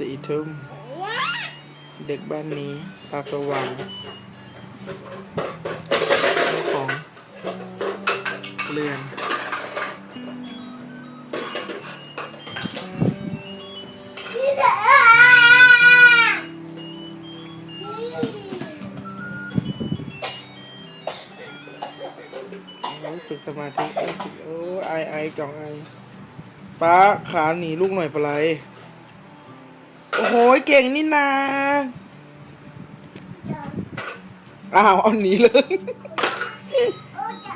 สี่ทุ่มเด็กบ้านนี้ตาสว่างเจ้าของเรือนโอ้ยฝึกสมาธิเอ้ยฝึกโอ้ไอไอจ่องไอป้าขาหนีลูกหน่อยปะไร โอ้โหเก่งนี่นาอ้าวเอาหนีเลย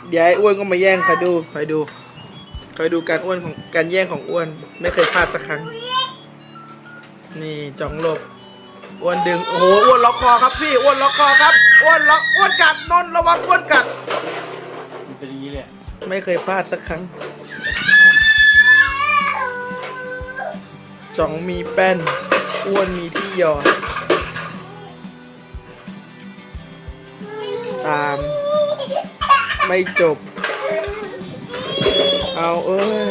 เดี๋ยวไอ้อ้วนก็มาแย่งคอยดูคอยดูคอยดูการอ้วนของการแย่งของอ้วน ไม่เคยพลาดสักครั้ง นี่จ่องหลบอ้วนดึงโอ้โหอ้วนล็อกคอครับพี่อ้วนล็อกคอครับอ้วนล็อกอ้วนกัดนนท์ระวังอ้วนกัด มันเป็นอย่างนี้เลยอะไม่เคยพลาดสักครั้งจ่องมีแป้น อ้วนมีที่หยอด ตาม ไม่จบ เอาเอ้ย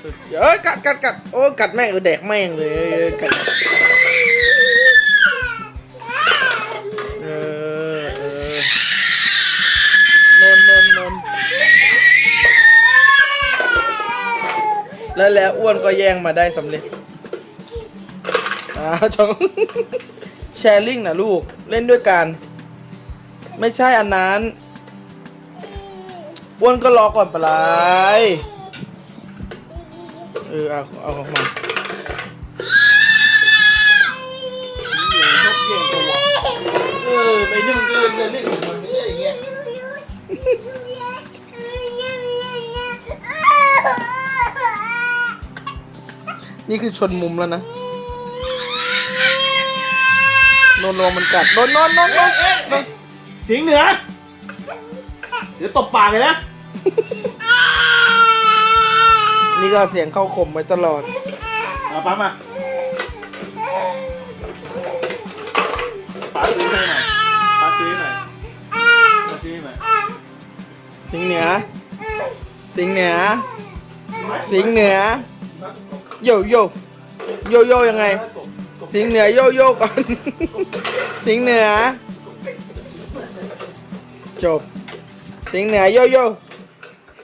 สุดยอดเอ้ยกัดกัดกัดโอ้ กัดแม่งเออแดกแม่งเลยกัด แล้วแล้วอ้วนก็แย่งมาได้สำเร็จอ้าวจองแชร์ลิงนะลูกเล่นด้วยกัน ไม่ใช่อันนั้นอ้วนก็รอก่อนปะไรเออเอาเอาของมา นี่คือชนมุมแล้วนะโนนโนมันกัดโนนโนนโนนโนนโนนสิงเหนือ เดี๋ยวตบปากเลยนะ นี่ก็เสียงเข้าข่มไว้ตลอด มาปั๊มมาปาซื้อให้หน่อยปาซื้อให้หน่อยปาซื้อให้หน่อยสิงเหนือ สิงเหนือ สิงเหนือ โยโยโยโยยังไง สิงเหนือโยโยก่อน สิงเหนือจบ สิงเหนือโยโย